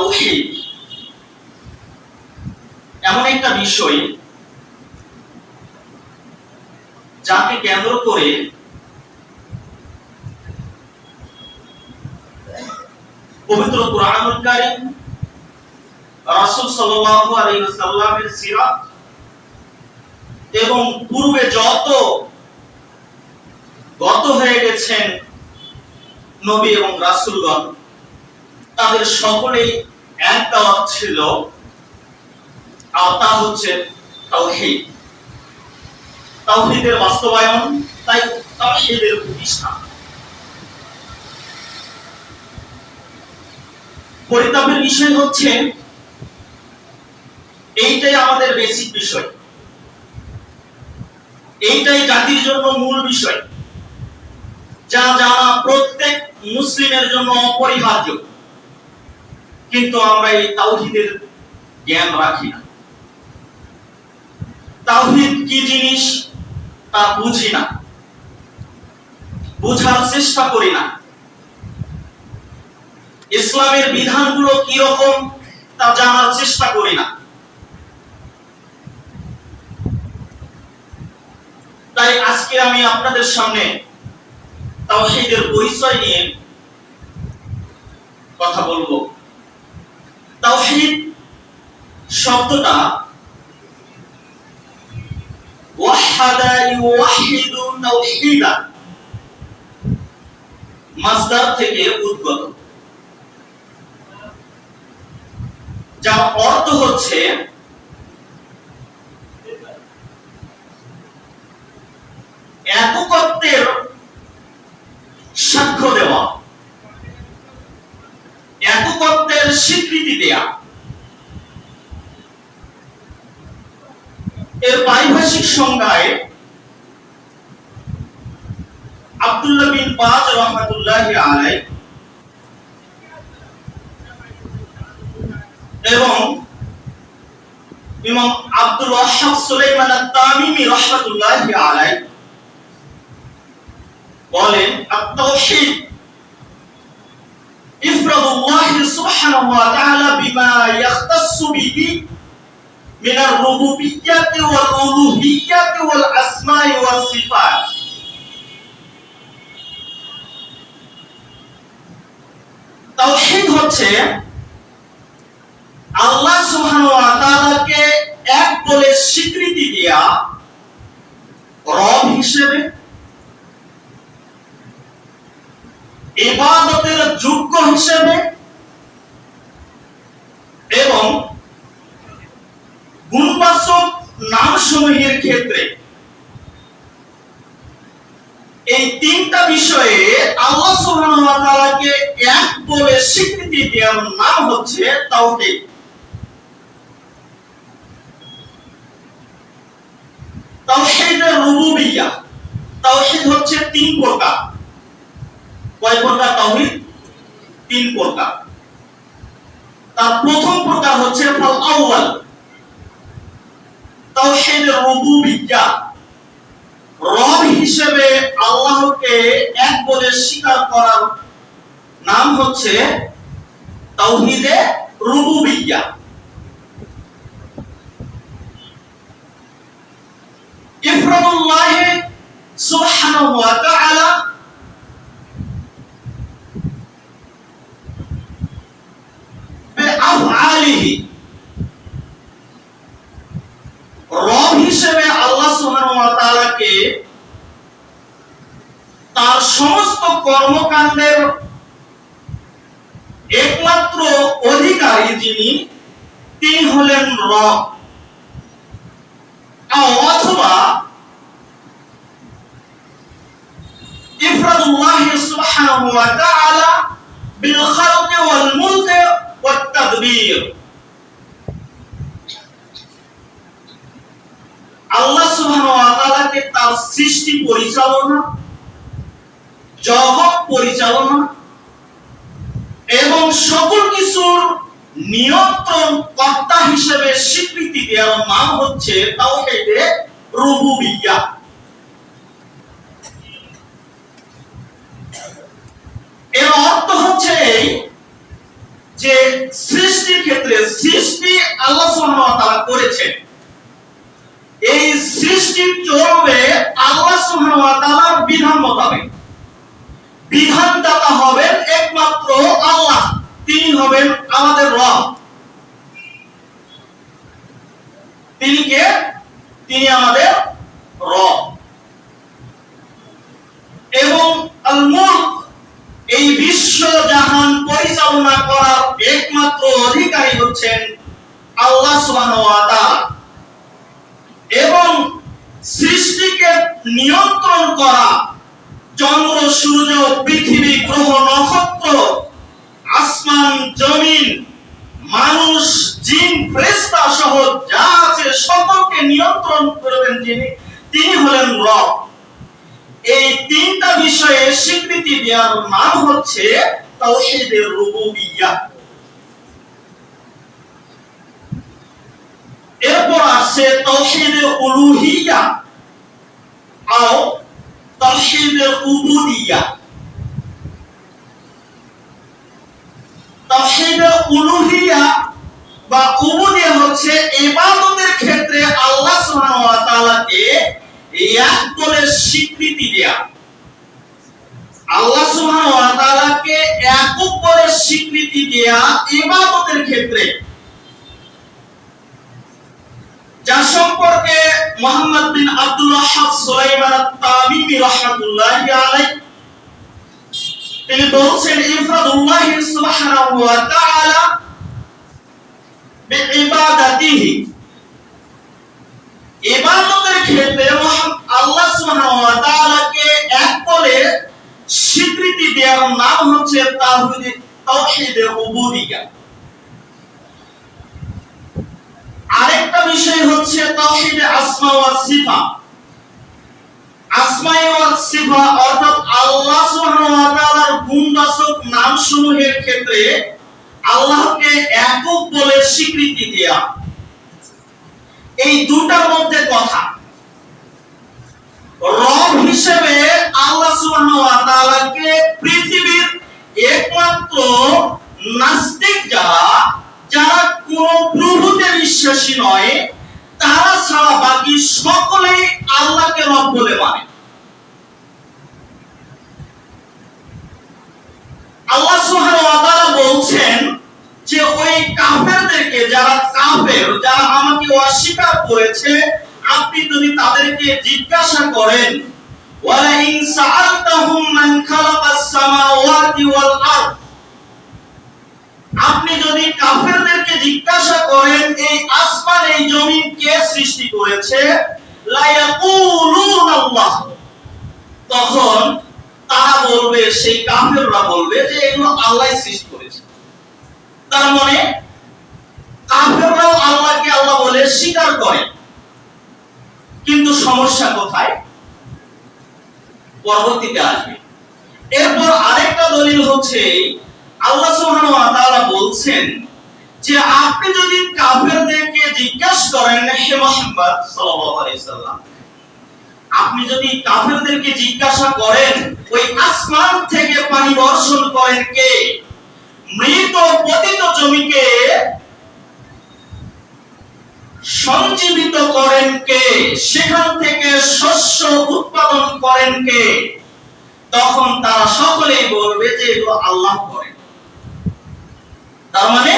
তাওহীদ এমন একটা বিষয় যাকে কেন্দ্র করে পবিত্র কোরআনুল কারীম ওয়াসাল্লামের সিরাত এবং পূর্বে যত গত হয়ে গেছেন নবী এবং রাসূলগণ, তাদের সকলেই এক দাওয়াত ছিল আর তা হচ্ছে তাওহীদ। তাওহীদের বাস্তবায়ন, তাই তাওহীদের প্রতিষ্ঠা। পরিতাপের বিষয় হচ্ছে, এইটাই আমাদের বেসিক বিষয়। এইটাই জাতির জন্য মূল বিষয়। যা জানা প্রত্যেক মুসলিমের জন্য অপরিহার্য। কিন্তু আমরা এই তাওহীদের জ্ঞান রাখি না। তাওহীদ কি জিনিস তা বুঝি না। বোঝার চেষ্টা করি না। ইসলামের বিধানগুলো কি রকম তা জানার চেষ্টা করি না। তাই আজকে আমি আপনাদের সামনে তাওহীদের পরিচয় নিয়ে কথা বলব। তাওহীদ শব্দটা ওয়াহাদা ইউওয়াহিদু তাওহিদা মাসদার থেকে উদ্গত। যার অর্থ হচ্ছে স্বীকৃতি দেয়া। এর পারিভাষিক সংজ্ঞায় আব্দুল্লাহ বিন বাজ রহমাতুল্লাহ আলাই এবং ইমাম আব্দুল ওয়াহাব সুলাইমান আত-তামিমি রাহমাতুল্লাহ আলাই বলেন আত-তাওহীদ ইফরাদুল্লাহ সুবহানাহু ওয়া তাআলা বিমা ইয়াখতাসসু বিহি من الربوبية والألوهية والأسماء والصفات তাওহীদ হচ্ছে আল্লাহ সুবহানাহু ওয়া তাআলাকে এক বলে স্বীকৃতি দেয়া রব হিসেবে ইবাদতের যোগ্য হিসেবে এবং গুণবাচক নামসমূহের ক্ষেত্রে এই তিনটা বিষয়ে আল্লাহ সুবহানাহু এক বলে স্বীকৃতি দেওয়ার নাম হচ্ছে তাওহীদ। তাওহীদের রুবুবিয়্যা তাওহীদ হচ্ছে তিন প্রকার। কয় প্রকার তাওহীদ? তিন প্রকার। তার প্রথম প্রকার হচ্ছে ফাল আউয়াল। তাওহীদের রুবুবিয়্যা। রব হিসেবে আল্লাহকে এক বলে স্বীকার করার নাম হচ্ছে তাওহীদে রুবুবিয়্যা। ইফরাদুল্লাহ সুবহানাহু ওয়া তাআলা বিআফআলিহি রব হিসেবে আল্লাহ সুবহানাহু ওয়া তাআলাকে তার সমস্ত কর্মকাণ্ডের একমাত্র অধিকারী যিনি, তিনি হলেন রব। অথবা ইফরাদুল্লাহ সুবহানাহু ওয়া তাআলা বিল খালqi ওয়াল মুলক ওয়াত তাদবীর। আল্লাহ সুবহানাহু তার সৃষ্টি পরিচালনা, জগৎ পরিচালনা এবং সকল কিছুর নিয়ন্ত্রণ কর্তা হিসেবে স্বীকৃতি দেওয়ার নাম হচ্ছে তাওহীদে রুবুবিয়্যা। এর অর্থ হচ্ছে এই যে সৃষ্টির ক্ষেত্রে সৃষ্টি আল্লাহ সুবহানাহু ওয়া তাআলা সৃষ্টি চলবে আল্লাহ সুবহানাহু ওয়া তাআলার বিধান মোতাবেক। বিধানদাতা হবেন একমাত্র আল্লাহ, তিনি হবেন আমাদের রব। তিনি কে? তিনি আমাদের রব। এবং এই বিশ্ব জাহান পরিচালনা করার একমাত্র অধিকারী হচ্ছেন আল্লাহ তাআলা। এবং সৃষ্টিকে নিয়ন্ত্রণ করা চন্দ্র সূর্য, পৃথিবী, গ্রহ, নক্ষত্র, আসমান, জমিন, মানুষ, জিন ফেরেশতা সহ যা আছে সকলকে নিয়ন্ত্রণ করবেন যিনি, তিনি হলেন রব। এই তিনটা বিষয়ে স্বীকৃতি দেওয়ার নাম হচ্ছে তাওহীদের রুবুবিয়্যাহ এরপর আসছে তাওহীদের উলুহিয়্যাহ আও তাওহীদের উবুদিয়্যাহ তাওহীদের উলুহিয়্যাহ বা উবুদিয়্যাহ হচ্ছে ইবাদতের ক্ষেত্রে আল্লাহ সুবহানাহু ওয়া তাআলাকে এক বলে স্বীকৃতি দেয়া। আল্লাহ সুবহানাহু ওয়া তাআলাকে একক বলে স্বীকৃতি দেয়া ইবাদতের ক্ষেত্রে। যা সম্পর্কে মোহাম্মদ বিন সুলাইমান রাহমাতুল্লাহি আলাইহি, তিনি বলছেন, ইফরাদুল্লাহ সুবহানাহু ওয়া তাআলা বিইবাদাতিহি। ইবাদতের ক্ষেত্রে আল্লাহ সুবহানাহু ওয়া তাআলাকে এক বলে স্বীকৃতি দেওয়ার নাম হচ্ছে তাওহীদ, তাওহীদের উবুদিয়্যাহ আরেকটা তাওহীদে আসমা ওয়া সিফা। ওয়া সিফা অর্থাৎ আল্লাহ সুবহানাহু ওয়া তাআলার গুণবাচক নামসমূহের ক্ষেত্রে আল্লাহকে একক বলে স্বীকৃতি দেয়া। এই দুটার মধ্যে কথা। রব হিসেবে আল্লাহ সুবহানাহু ওয়া তাআলাকে পৃথিবীর একমাত্র নাস্তিক যারা যারা কোন প্রভুতে বিশ্বাসী নয় তারা ছাড়া বাকি সকলে আল্লাহকে রব বলে মানে। আল্লাহ সুবহানাহু ওয়া বলছেন যে ওই কাফেরদেরকে যারা কাফের, যারা আমাকে অস্বীকার করেছে, আপনি যদি তাদেরকে জিজ্ঞাসা করেন ওয়ালা ইন সাআলতাহুম মান খালাকাস সামাওয়াতি ওয়াল আরদ? আপনি যদি কাফেরদেরকে জিজ্ঞাসা করেন, এই আসমান, এই জমিন কে সৃষ্টি করেছে? তখন তারা বলবে, সেই কাফেররা বলবে যে এগুলো আল্লাহ সৃষ্টি করেছে। তার মানে কাফেররাও আল্লাহকে আল্লাহ বলে স্বীকার করে। কিন্তু সমস্যা কোথায়? পরবর্তীতে আসবে। এরপর আরেকটা দলিল হচ্ছে, আল্লাহ সুবহানাহু ওয়া বলছেন যে আপনি যদি কাফেরদেরকে জিজ্ঞাসা করেন হে মুহাম্মদ সাল্লাল্লাহু আলাইহি সাল্লাম, আপনি যদি কাফেরদেরকে জিজ্ঞাসা করেন, ওই আসমান থেকে পানি বর্ষণ করেন কে? মৃত পতিত জমিকে সঞ্জীবিত করেন কে? সেখান থেকে শস্য উৎপাদন করেন কে? তখন তারা সকলেই বলবে যে এগুলো আল্লাহ করেন তার মানে